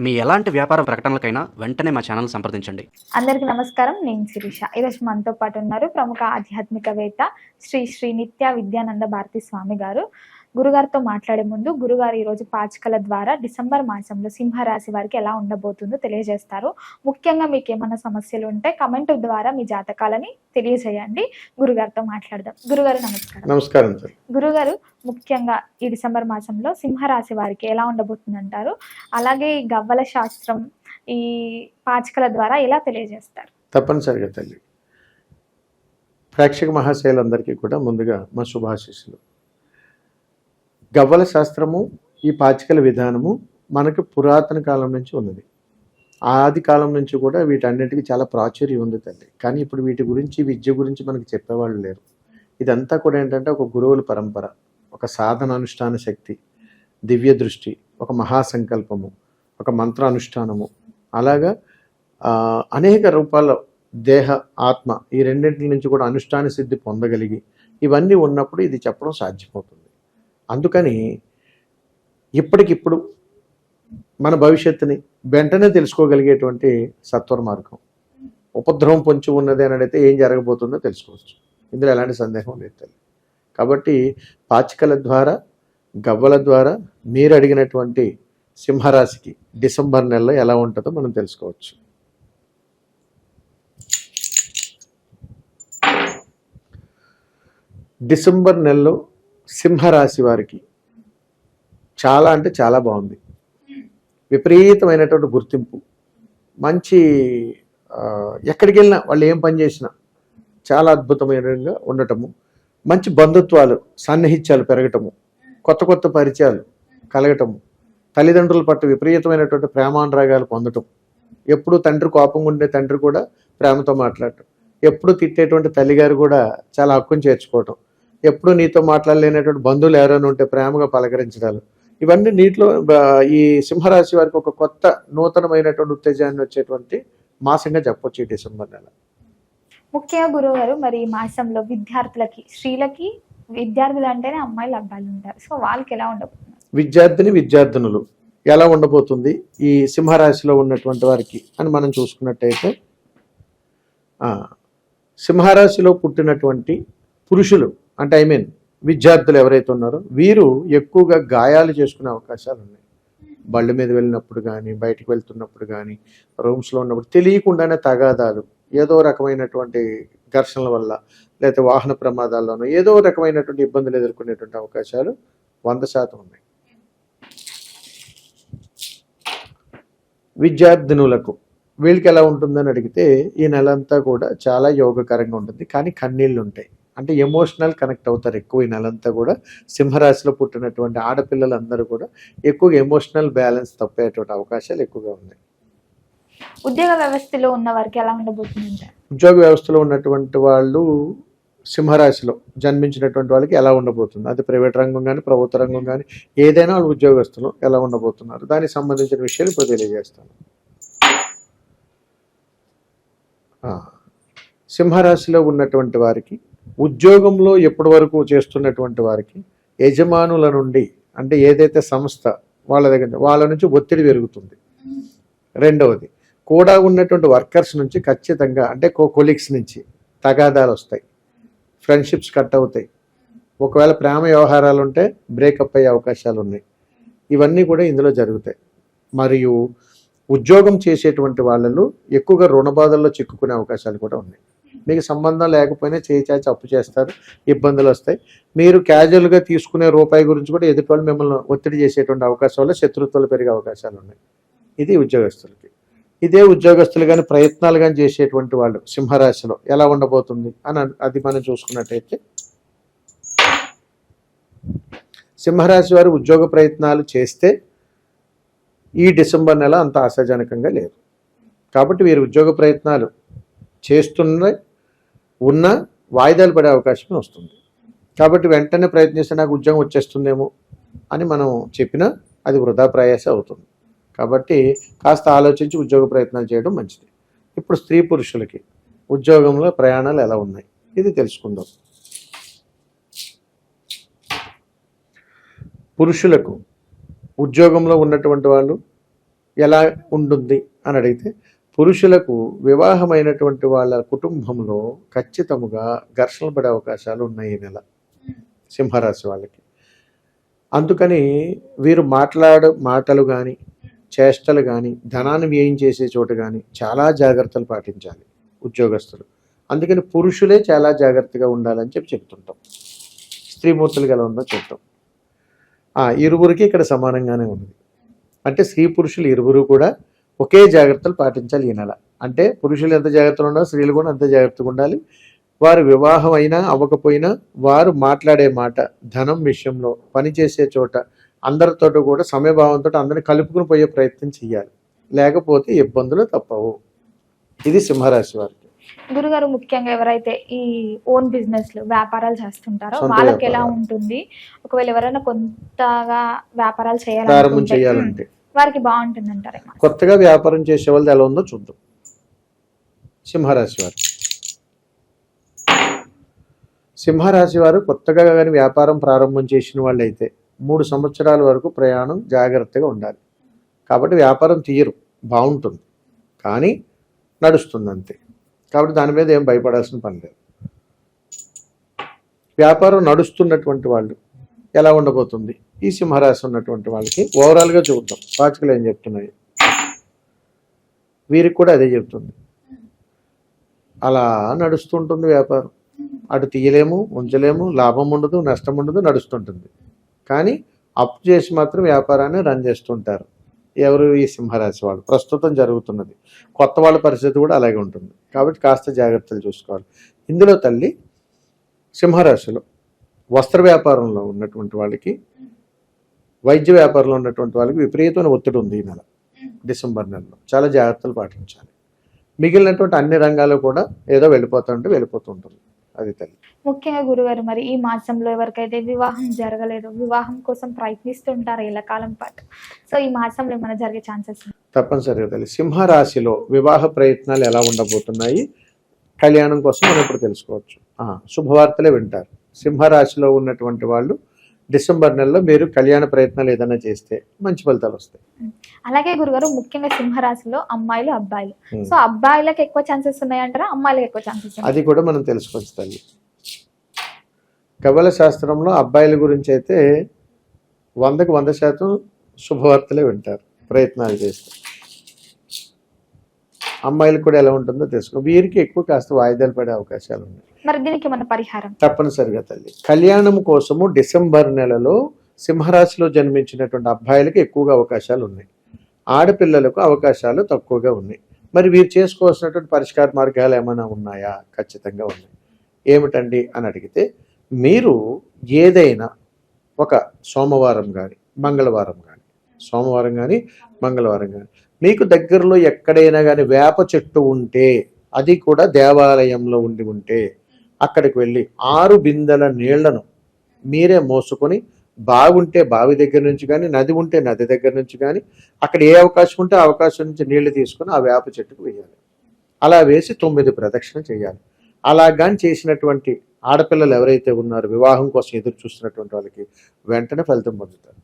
మీ ఎలాంటి వ్యాపార ప్రకటనలకైనా వెంటనే మా ఛానల్ సంప్రదించండి. అందరికీ నమస్కారం. నేను శిరీష. ఈరోజు మనతో పాటు ఉన్నారు ప్రముఖ ఆధ్యాత్మికవేత్త శ్రీ శ్రీ నిత్య విద్యానంద భారతి స్వామి గారు. గురుగారితో మాట్లాడే ముందు గురుగారు ఈరోజు పాచికల ద్వారా డిసెంబర్ మాసంలో సింహరాశి వారికి ఎలా ఉండబోతుందో తెలియజేస్తారు. ముఖ్యంగా మీకు ఏమైనా సమస్యలు ఉంటే కమెంట్ ద్వారా మీ జాతకాలని తెలియజేయండి. గురుగారితో మాట్లాడదాం. గురుగారు నమస్కారం. నమస్కారం గురుగారు ముఖ్యంగా ఈ డిసెంబర్ మాసంలో సింహరాశి వారికి ఎలా ఉండబోతుందంటారు? అలాగే ఈ గవ్వల శాస్త్రం ఈ పాచికల ద్వారా ఎలా తెలియజేస్తారు? తప్పనిసరిగా తల్లి. ప్రేక్షక మహాశయులందరికీ కూడా ముందుగా మా శుభాశీస్సులు. గవ్వల శాస్త్రము ఈ పాచికల విధానము మనకు పురాతన కాలం నుంచి ఉన్నది. ఆది కాలం నుంచి కూడా వీటన్నిటికీ చాలా ప్రాచుర్యం ఉంది తల్లి. కానీ ఇప్పుడు వీటి గురించి విద్య గురించి మనకు చెప్పేవాళ్ళు లేరు. ఇదంతా కూడా ఏంటంటే ఒక గురువుల పరంపర ఒక సాధన అనుష్ఠాన శక్తి దివ్య దృష్టి ఒక మహాసంకల్పము ఒక మంత్ర అనుష్ఠానము అలాగా అనేక రూపాల్లో దేహ ఆత్మ ఈ రెండింటి నుంచి కూడా అనుష్ఠాన సిద్ధి పొందగలిగి ఇవన్నీ ఉన్నప్పుడు ఇది చెప్పడం సాధ్యమవుతుంది. అందుకని ఇప్పటికిప్పుడు మన భవిష్యత్తుని వెంటనే తెలుసుకోగలిగేటువంటి సత్వర మార్గం. ఉపద్రవం పొంచి ఉన్నది అని అడిగితే ఏం జరగబోతుందో తెలుసుకోవచ్చు. ఇందులో ఎలాంటి సందేహం లేదు తల్లి. కాబట్టి పాచికల ద్వారా గవ్వల ద్వారా మీరు అడిగినటువంటి సింహరాశికి డిసెంబర్ నెలలో ఎలా ఉంటుందో మనం తెలుసుకోవచ్చు. డిసెంబర్ నెలలో సింహరాశి వారికి చాలా అంటే చాలా బాగుంది. విపరీతమైనటువంటి గుర్తింపు. మంచి ఎక్కడికి వెళ్ళినా వాళ్ళు ఏం పని చేసినా చాలా అద్భుతమైనగా ఉండటము. మంచి బంధుత్వాలు సన్నిహిత్యాలు పెరగటము. కొత్త కొత్త పరిచయాలు కలగటము. తల్లిదండ్రుల పట్ల విపరీతమైనటువంటి ప్రేమానురాగాలు పొందటం. ఎప్పుడు తండ్రి కోపంగా ఉండే తండ్రి కూడా ప్రేమతో మాట్లాడటం. ఎప్పుడు తిట్టేటువంటి తల్లిగారు కూడా చాలా హక్కును చేర్చుకోవటం. ఎప్పుడు నీతో మాట్లాడలేనటువంటి బంధువులు ఎవరైనా ఉంటే ప్రేమగా పలకరించడాలు. ఇవన్నీ నీటిలో ఈ సింహరాశి వారికి ఒక కొత్త నూతనమైనటువంటి ఉత్తేజాన్ని వచ్చేటువంటి మాసంగా చెప్పొచ్చు ఈ డిసెంబర్ నెల. ముఖ్యంగా గురువు గారు మరి ఈ మాసంలో విద్యార్థులకి స్త్రీలకి విద్యార్థులు అంటేనే అమ్మాయిలు అబ్బాయిలు ఉంటారు. సో వాళ్ళకి ఎలా ఉండబోతున్నారు విద్యార్థిని విద్యార్థినులు ఎలా ఉండబోతుంది ఈ సింహరాశిలో ఉన్నటువంటి వారికి అని మనం చూసుకున్నట్టయితే ఆ, సింహరాశిలో పుట్టినటువంటి పురుషులు అంటే ఐ మీన్ విద్యార్థులు ఎవరైతే ఉన్నారో వీరు ఎక్కువగా గాయాలు చేసుకునే అవకాశాలు ఉన్నాయి. బళ్ళ మీద వెళ్ళినప్పుడు కానీ బయటికి వెళ్తున్నప్పుడు కానీ రూమ్స్లో ఉన్నప్పుడు తెలియకుండానే తగాదాలు ఏదో రకమైనటువంటి ఘర్షణల వల్ల లేకపోతే వాహన ప్రమాదాల్లోనూ ఏదో రకమైనటువంటి ఇబ్బందులు ఎదుర్కొనేటువంటి అవకాశాలు వంద శాతం ఉన్నాయి. విద్యార్థినులకు వీళ్ళకి ఎలా ఉంటుందని అడిగితే ఈ నెల అంతా కూడా చాలా యోగకరంగా ఉంటుంది. కానీ కన్నీళ్ళు ఉంటాయి. అంటే ఎమోషనల్ కనెక్ట్ అవుతారు ఎక్కువ ఈ నెలంతా కూడా. సింహరాశిలో పుట్టినటువంటి ఆడపిల్లలందరూ కూడా ఎక్కువగా ఎమోషనల్ బ్యాలెన్స్ తప్పేటువంటి అవకాశాలు ఎక్కువగా ఉన్నాయి. ఉద్యోగ వ్యవస్థలో ఉన్న వారికి ఎలా ఉండబోతుంది ఉద్యోగ వ్యవస్థలో ఉన్నటువంటి వాళ్ళు సింహరాశిలో జన్మించినటువంటి వాళ్ళకి ఎలా ఉండబోతుంది? అది ప్రైవేట్ రంగం కానీ ప్రభుత్వ రంగం కానీ ఏదైనా వాళ్ళు ఉద్యోగస్తులు ఎలా ఉండబోతున్నారు? దానికి సంబంధించిన విషయాలు ఇప్పుడు తెలియజేస్తాను. సింహరాశిలో ఉన్నటువంటి వారికి ఉద్యోగంలో ఎప్పటి వరకు చేస్తున్నటువంటి వారికి యజమానుల నుండి అంటే ఏదైతే సంస్థ వాళ్ళ దగ్గర వాళ్ళ నుంచి ఒత్తిడి పెరుగుతుంది. రెండవది కూడా ఉన్నటువంటి వర్కర్స్ నుంచి ఖచ్చితంగా అంటే కొలీగ్స్ నుంచి తగాదాలు వస్తాయి. ఫ్రెండ్షిప్స్ కట్ అవుతాయి. ఒకవేళ ప్రేమ వ్యవహారాలు ఉంటే బ్రేకప్ అయ్యే అవకాశాలు ఉన్నాయి. ఇవన్నీ కూడా ఇందులో జరుగుతాయి. మరియు ఉద్యోగం చేసేటువంటి వాళ్ళలో ఎక్కువగా రుణ బాధల్లో చిక్కుకునే అవకాశాలు కూడా ఉన్నాయి. మీకు సంబంధం లేకపోయినా చేయిచాచి అప్పు చేస్తారు ఇబ్బందులు వస్తాయి. మీరు క్యాజువల్గా తీసుకునే రూపాయి గురించి కూడా ఎదుటి వాళ్ళు మిమ్మల్ని ఒత్తిడి చేసేటువంటి అవకాశం వల్ల శత్రుత్వాలు పెరిగే అవకాశాలు ఉన్నాయి. ఇది ఉద్యోగస్తులకి. ఇదే ఉద్యోగస్తులు కానీ ప్రయత్నాలు కానీ చేసేటువంటి వాళ్ళు సింహరాశిలో ఎలా ఉండబోతుంది అని అది మనం చూసుకున్నట్టయితే సింహరాశి వారు ఉద్యోగ ప్రయత్నాలు చేస్తే ఈ డిసెంబర్ నెల అంత ఆశాజనకంగా లేదు. కాబట్టి వీరు ఉద్యోగ ప్రయత్నాలు చేస్తున్న ఉన్న వాయిదాలు పడే అవకాశం వస్తుంది. కాబట్టి వెంటనే ప్రయత్నిస్తే నాకు ఉద్యోగం వచ్చేస్తుందేమో అని మనం చెప్పినా అది వృధా ప్రయాస అవుతుంది. కాబట్టి కాస్త ఆలోచించి ఉద్యోగ ప్రయత్నాలు చేయడం మంచిది. ఇప్పుడు స్త్రీ పురుషులకి ఉద్యోగంలో ప్రయాణాలు ఎలా ఉన్నాయి? ఇది తెలుసుకుందాం. పురుషులకు ఉద్యోగంలో ఉన్నటువంటి వాళ్ళు ఎలా ఉంటుంది అని అడిగితే పురుషులకు వివాహమైనటువంటి వాళ్ళ కుటుంబంలో ఖచ్చితముగా ఘర్షణలు పడే అవకాశాలు ఉన్నాయి ఈ నెల. సింహరాశి వాళ్ళకి. అందుకని వీరు మాట్లాడ మాటలు కానీ చేష్టలు కానీ ధనాన్ని వ్యయం చేసే చోట కానీ చాలా జాగ్రత్తలు పాటించాలి ఉద్యోగస్తులు. అందుకని పురుషులే చాలా జాగ్రత్తగా ఉండాలని చెప్పి చెప్తుంటాం. స్త్రీమూర్తులు గల ఉందో చెప్తాం. ఇరువురికి ఇక్కడ సమానంగానే ఉంది. అంటే స్త్రీ పురుషులు ఇరువురు కూడా ఒకే జాగ్రత్తలు పాటించాలి ఈ నెల అంటే పురుషులు ఎంత జాగ్రత్తగా ఉండాలో స్త్రీలు కూడా అంత జాగ్రత్తగా ఉండాలి. వారు వివాహం అయినా అవ్వకపోయినా వారు మాట్లాడే మాట ధనం విషయంలో పనిచేసే చోట అందరితో కూడా సమయభావంతో అందరిని కలుపుకుని పోయే ప్రయత్నం చేయాలి లేకపోతే ఇబ్బందులు తప్పవు. ఇది సింహరాశి వారికి. గురుగారు ముఖ్యంగా ఎవరైతే ఈ ఓన్ బిజినెస్ వ్యాపారాలు చేస్తుంటారో సొంత వాళ్ళకి ఎలా. ఉంటుంది? ఒకవేళ ఎవరైనా కొత్తగా వ్యాపారాలు చేయాలంటే. వారికి బాగుంటుంది అంటారు కొత్తగా వ్యాపారం చేసే వాళ్ళది ఎలా ఉందో చూద్దాం. సింహరాశి వారు. సింహరాశి వారు కొత్తగా కానీ వ్యాపారం ప్రారంభం చేసిన వాళ్ళు అయితే మూడు సంవత్సరాల వరకు ప్రయాణం జాగ్రత్తగా ఉండాలి. కాబట్టి వ్యాపారం తీయరు బాగుంటుంది. కానీ నడుస్తుంది అంతే కాబట్టి దాని మీద ఏం భయపడాల్సిన పని లేదు. వ్యాపారం నడుస్తున్నటువంటి వాళ్ళు ఎలా ఉండబోతుంది? ఈ సింహరాశి ఉన్నటువంటి వాళ్ళకి ఓవరాల్గా చూద్దాం. పాచికలు ఏం చెప్తున్నాయి? వీరికి కూడా అదే చెప్తుంది. అలా నడుస్తుంటుంది వ్యాపారం. అటు తీయలేము ఉంచలేము లాభం ఉండదు నష్టం ఉండదు నడుస్తుంటుంది. కానీ అప్పు చేసి మాత్రం వ్యాపారాన్ని రన్ చేస్తుంటారు. ఎవరు? ఈ సింహరాశి వాళ్ళు. ప్రస్తుతం జరుగుతున్నది. కొత్త వాళ్ళ పరిస్థితి కూడా అలాగే ఉంటుంది. కాబట్టి కాస్త జాగ్రత్తలు చూసుకోవాలి. ఇందులో తల్లి సింహరాశిలో వస్త్ర వ్యాపారంలో ఉన్నటువంటి వాళ్ళకి వైద్య వ్యాపారంలో ఉన్నటువంటి వాళ్ళకి విపరీతమైన ఒత్తిడి ఉంది ఈ నెల డిసెంబర్ నెలలో. చాలా జాగ్రత్తలు పాటించాలి. మిగిలినటువంటి అన్ని రంగాలు కూడా ఏదో వెళ్ళిపోతుంటే వెళ్ళిపోతూ ఉంటుంది. అది తల్లి. ముఖ్యంగా గురుగారు మరి ఈ మాసంలో ఎవరికైతే వివాహం జరగలేదో వివాహం కోసం ప్రయత్నిస్తుంటారు ఇలా కాలం పాటు. సో ఈ మాసంలో ఏమైనా జరిగే ఛాన్సెస్ తప్పనిసరిగా తల్లి. సింహరాశిలో వివాహ ప్రయత్నాలు ఎలా ఉండబోతున్నాయి? కళ్యాణం కోసం మనం ఇప్పుడు తెలుసుకోవచ్చు. శుభవార్తలే వింటారు. సింహరాశిలో ఉన్నటువంటి వాళ్ళు డిసెంబర్ నెలలో మీరు కళ్యాణ ప్రయత్నాలు ఏదైనా చేస్తే మంచి ఫలితాలు వస్తాయి. అలాగే గురుగారు ముఖ్యంగా సింహరాశిలో అమ్మాయిలు అబ్బాయిలు. సో అబ్బాయిలకు ఎక్కువ ఛాన్సెస్ ఉన్నాయంటారా? అమ్మాయిలకు ఎక్కువ ఛాన్సెస్ అది కూడా మనం తెలుసుకోవచ్చు తల్లి కబల శాస్త్రంలో అబ్బాయిల గురించి అయితే వందకు వంద శాతం శుభవార్తలే వింటారు ప్రయత్నాలు చేస్తే. అమ్మాయిలకు కూడా ఎలా ఉంటుందో తెలుసుకో. వీరికి ఎక్కువ కాస్త వాయిదాలు పడే అవకాశాలు ఉన్నాయి. మరి దీనికి మన పరిహారం? తప్పనిసరిగా తల్లి. కళ్యాణం కోసము డిసెంబర్ నెలలో సింహరాశిలో జన్మించినటువంటి అబ్బాయిలకు ఎక్కువగా అవకాశాలు ఉన్నాయి. ఆడపిల్లలకు అవకాశాలు తక్కువగా ఉన్నాయి. మరి వీరు చేసుకోవాల్సినటువంటి పరిష్కార మార్గాలు ఏమైనా ఉన్నాయా? ఖచ్చితంగా ఉన్నాయి. ఏమిటండి అని అడిగితే మీరు ఏదైనా ఒక సోమవారం కానీ మంగళవారం కానీ సోమవారం కానీ మంగళవారం కానీ మీకు దగ్గరలో ఎక్కడైనా కానీ వేప చెట్టు ఉంటే అది కూడా దేవాలయంలో ఉండి ఉంటే అక్కడికి వెళ్ళి ఆరు బిందెల నీళ్ళను మీరే మోసుకొని బాగుంటే బావి దగ్గర నుంచి కానీ నది ఉంటే నది దగ్గర నుంచి కానీ అక్కడ ఏ అవకాశం ఉంటే ఆ అవకాశం నుంచి నీళ్ళు తీసుకొని ఆ వేప చెట్టుకు వేయాలి. అలా వేసి తొమ్మిది ప్రదక్షిణ చేయాలి. అలా కానీ చేసినటువంటి ఆడపిల్లలు ఎవరైతే ఉన్నారో వివాహం కోసం ఎదురు చూస్తున్నటువంటి వాళ్ళకి వెంటనే ఫలితం పొందుతారు.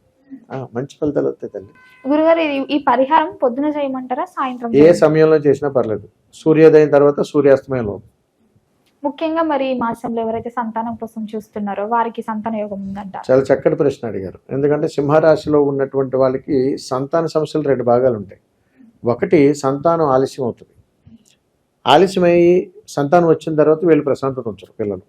మంచి ఫలితాలు వస్తాయి తల్లి గురుగారు ఈ పరిహారం పొద్దున చేయమంటారా సాయంత్రం ఏ? సమయంలో చేసినా పర్లేదు. సూర్యోదయం తర్వాత సూర్యాస్తమయంలో ముఖ్యంగా మరి ఈ మాసంలో ఎవరైతే సంతానం కోసం చూస్తున్నారో వారికి సంతాన యోగం ఉందంటారు చాలా చక్కటి ప్రశ్న అడిగారు. ఎందుకంటే సింహరాశిలో ఉన్నటువంటి వాళ్ళకి సంతాన సమస్యలు రెండు భాగాలు ఉంటాయి. ఒకటి సంతానం ఆలస్యం అవుతుంది. ఆలస్యమై సంతానం వచ్చిన తర్వాత వీళ్ళు ప్రశాంతత ఉంచరు పిల్లలు.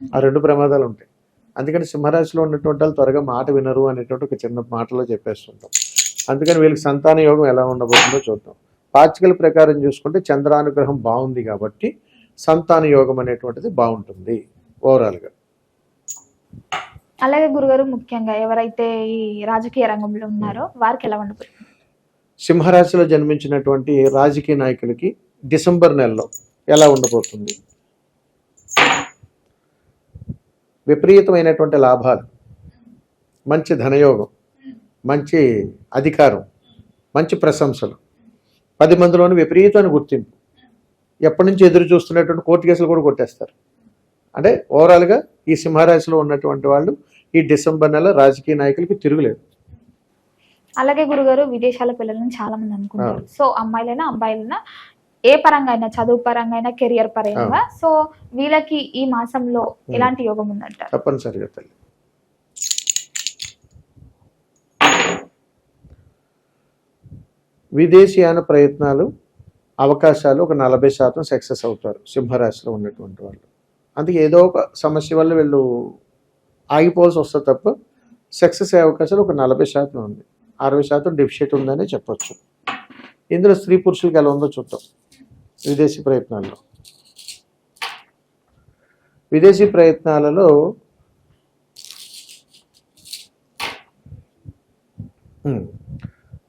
ఆ రెండు ప్రమాదాలు ఉంటాయి. అందుకని సింహరాశిలో ఉన్నటువంటి వాళ్ళు త్వరగా మాట వినరు అనేటువంటి ఒక చిన్న మాటలో చెప్పేస్తుంటాం. అందుకని వీళ్ళకి సంతాన యోగం ఎలా ఉండబోతుందో చూద్దాం. పాచికల ప్రకారం చూసుకుంటే చంద్రానుగ్రహం బాగుంది కాబట్టి సంతాన యోగం అనేటువంటిది బాగుంటుంది ఓవరాల్గా. అలాగే గురుగారు ముఖ్యంగా ఎవరైతే ఈ రాజకీయ రంగంలో ఉన్నారో వారికి ఎలా ఉండబోతుంది? సింహరాశిలో జన్మించినటువంటి రాజకీయ నాయకులకి డిసెంబర్ నెలలో ఎలా ఉండబోతుంది? విపరీతమైనటువంటి లాభాలు. మంచి ధనయోగం మంచి అధికారం మంచి ప్రశంసలు. పది మందిలోని విపరీతమైన గుర్తింపు. ఎప్పటి నుంచి ఎదురు చూస్తున్నటువంటి కోర్టు కేసులు కూడా కొట్టేస్తారు. అంటే ఓవరాల్గా ఈ సింహరాశిలో ఉన్నటువంటి వాళ్ళు ఈ డిసెంబర్ నెల రాజకీయ నాయకులకి తిరుగులేదు. అలాగే గురుగారు విదేశాల పిల్లలను చాలా మంది అనుకుంటారు. సో అమ్మాయిలైనా అబ్బాయిలైనా ఏ పరంగా అయినా చదువు పరంగా అయినా కెరియర్ పరంగా సో వీళ్ళకి ఈ మాసంలో ఎలాంటి యోగం ఉందంటారు తప్పనిసరిగా తల్లి. విదేశీయాన ప్రయత్నాలు అవకాశాలు ఒక నలభై శాతం సక్సెస్ అవుతారు సింహరాశిలో ఉన్నటువంటి వాళ్ళు. అందుకే ఏదో ఒక సమస్య వల్ల వీళ్ళు ఆగిపోవాల్సి వస్తుంది తప్ప సక్సెస్ అయ్యే అవకాశాలు ఒక నలభై శాతం ఉంది. అరవై శాతం డెఫిషియట్ ఉందని చెప్పొచ్చు. ఇందులో స్త్రీ పురుషులకి ఎలా ఉందో చూద్దాం. విదేశీ ప్రయత్నాల్లో. విదేశీ ప్రయత్నాలలో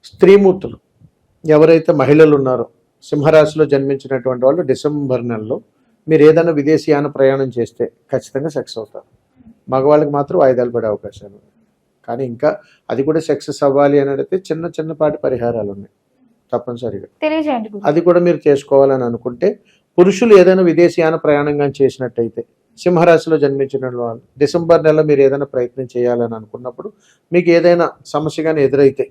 స్త్రీమూర్తులు. ఎవరైతే మహిళలు ఉన్నారో సింహరాశిలో జన్మించినటువంటి వాళ్ళు డిసెంబర్ నెలలో మీరు ఏదైనా విదేశీయాన ప్రయాణం చేస్తే ఖచ్చితంగా సక్సెస్ అవుతారు. మగవాళ్ళకి మాత్రం వాయిదాలు పడే అవకాశాలు కానీ ఇంకా అది కూడా సక్సెస్ అవ్వాలి అని అడిగితే చిన్న చిన్నపాటి పరిహారాలు ఉన్నాయి. తప్పనిసరిగా. తెలియజేయండి అది కూడా మీరు చేసుకోవాలని అనుకుంటే పురుషులు ఏదైనా విదేశీయాన ప్రయాణంగా చేసినట్టయితే సింహరాశిలో జన్మించిన వాళ్ళు డిసెంబర్ నెల మీరు ఏదైనా ప్రయత్నం చేయాలని అనుకున్నప్పుడు మీకు ఏదైనా సమస్య కానీ ఎదురైతే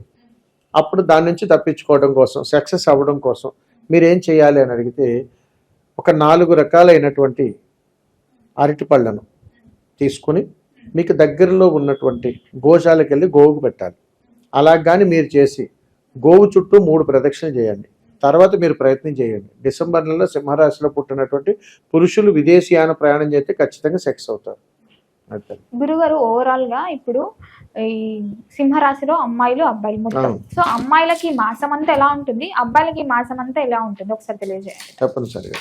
అప్పుడు దాని నుంచి తప్పించుకోవడం కోసం సక్సెస్ అవ్వడం కోసం మీరు ఏం చేయాలి అని అడిగితే ఒక నాలుగు రకాలైనటువంటి అరటి పళ్ళను తీసుకుని మీకు దగ్గరలో ఉన్నటువంటి గోశాలకు వెళ్ళి గోవుకు పెట్టాలి. అలా కానీ మీరు చేసి గోవు చుట్టూ మూడు ప్రదక్షిణలు చేయండి. తర్వాత మీరు ప్రయత్నం చేయండి. డిసెంబర్ నెలలో సింహరాశిలో పుట్టినటువంటి పురుషులు విదేశీయాన ప్రయాణం చేస్తే ఖచ్చితంగా సెక్స్ అవుతారు. గురుగారు ఓవరాల్గా ఇప్పుడు ఈ సింహరాశిలో అమ్మాయిలు అబ్బాయిలు మొత్తం. సో అమ్మాయిలకి మాసం అంతా ఎలా ఉంటుంది? అబ్బాయిలకి మాసం అంతా ఎలా ఉంటుంది? ఒకసారి తెలియజేయండి. తప్పనిసరిగా.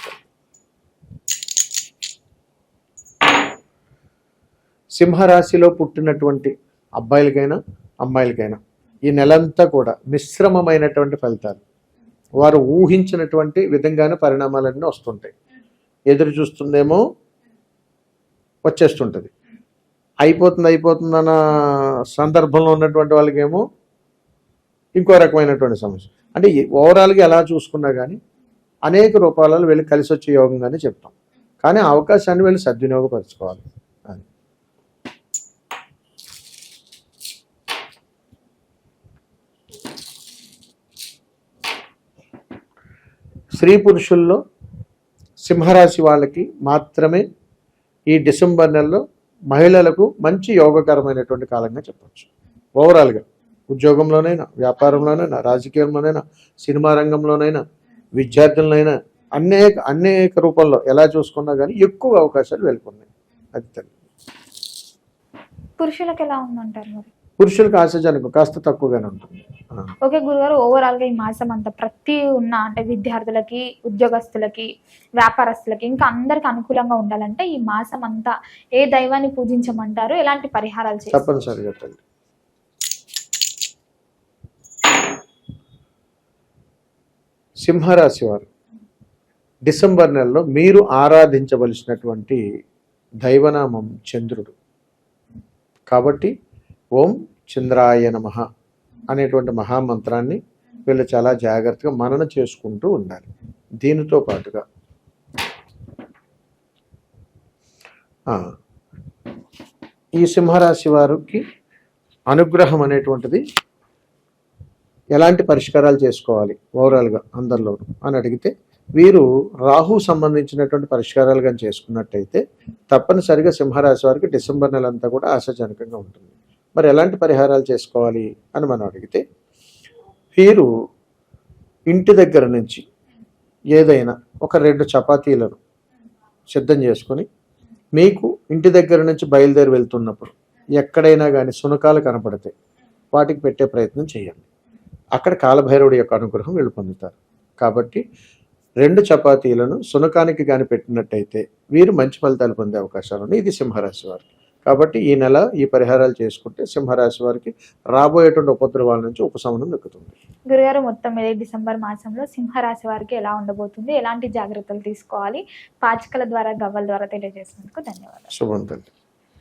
సింహరాశిలో పుట్టినటువంటి అబ్బాయిలకైనా అమ్మాయిలకైనా ఈ నెలంతా కూడా మిశ్రమమైనటువంటి ఫలితాలు. వారు ఊహించినటువంటి విధంగానే పరిణామాలన్నీ వస్తుంటాయి. ఎదురు చూస్తుందేమో వచ్చేస్తుంటుంది. అయిపోతుంది అయిపోతుందన్న సందర్భంలో ఉన్నటువంటి వాళ్ళకేమో ఇంకో రకమైనటువంటి సమస్య. అంటే ఓవరాల్గా ఎలా చూసుకున్నా కానీ అనేక రూపాలలో వెళ్ళి కలిసి వచ్చే యోగంగానే చెప్తాం. కానీ అవకాశాన్ని వెళ్ళి సద్వినియోగపరచుకోవాలి అది స్త్రీ పురుషుల్లో సింహరాశి వాళ్ళకి మాత్రమే ఈ డిసెంబర్ నెలలో మహిళలకు మంచి యోగకరమైనటువంటి కాలంగా చెప్పచ్చు. ఓవరాల్గా ఉద్యోగంలోనైనా వ్యాపారంలోనైనా రాజకీయంలోనైనా సినిమా రంగంలోనైనా విద్యార్థులనైనా అనేక అనేక రూపంలో ఎలా చూసుకున్నా కానీ ఎక్కువ అవకాశాలు వెళ్ళుకున్నాయి అది తల్లి. పురుషులకు ఎలా ఉందంటారు మరి? పురుషులకు ఆశాజనకం కాస్త తక్కువగానే ఉంటుంది. ఓకే గురుగారు ఓవరాల్గా ఈ మాసం అంతా ప్రతి ఉన్న అంటే విద్యార్థులకి ఉద్యోగస్తులకి వ్యాపారస్తులకి ఇంకా అందరికి అనుకూలంగా ఉండాలంటే ఈ మాసం అంతా ఏ దైవాన్ని పూజించమంటారు? ఎలాంటి పరిహారాలు తప్పనిసరిగా తల్లి సింహరాశి వారు డిసెంబర్ నెలలో మీరు ఆరాధించవలసినటువంటి దైవనామం చంద్రుడు. కాబట్టి ఓం చంద్రాయ నమ అనేటువంటి మహామంత్రాన్ని వీళ్ళు చాలా జాగ్రత్తగా మనన చేసుకుంటూ ఉండాలి. దీనితో పాటుగా ఈ సింహరాశి వారికి అనుగ్రహం అనేటువంటిది ఎలాంటి పరిష్కారాలు చేసుకోవాలి ఓవరాల్గా అందరిలోనూ అని అడిగితే వీరు రాహు సంబంధించినటువంటి పరిష్కారాలు కానీ చేసుకున్నట్టయితే తప్పనిసరిగా సింహరాశి వారికి డిసెంబర్ నెల అంతా కూడా ఆశాజనకంగా ఉంటుంది. మరి ఎలాంటి పరిహారాలు చేసుకోవాలి అని మనం అడిగితే వీరు ఇంటి దగ్గర నుంచి ఏదైనా ఒక రెండు చపాతీలను సిద్ధం చేసుకొని మీకు ఇంటి దగ్గర నుంచి బయలుదేరి వెళ్తున్నప్పుడు ఎక్కడైనా కానీ సునకాలు కనపడితే వాటికి పెట్టే ప్రయత్నం చేయండి. అక్కడ కాలభైరవుడి యొక్క అనుగ్రహం వీళ్ళు పొందుతారు. కాబట్టి రెండు చపాతీలను సునకానికి కానీ పెట్టినట్టయితే వీరు మంచి ఫలితాలు పొందే అవకాశాలు ఉన్నాయి. ఇది సింహరాశి వారికి. కాబట్టి ఈ నెల ఈ పరిహారాలు చేసుకుంటే సింహరాశి వారికి రాబోయేటువంటి ఉపద్రవాల నుంచి ఉపశమనం దక్కుతుంది. గురుగారు మొత్తం ఈ డిసెంబర్ మాసంలో సింహరాశి వారికి ఎలా ఉండబోతుంది? ఎలాంటి జాగ్రత్తలు తీసుకోవాలి? పాచికల ద్వారా గవ్వల ద్వారా తెలియజేసినందుకు ధన్యవాదాలు. శుభం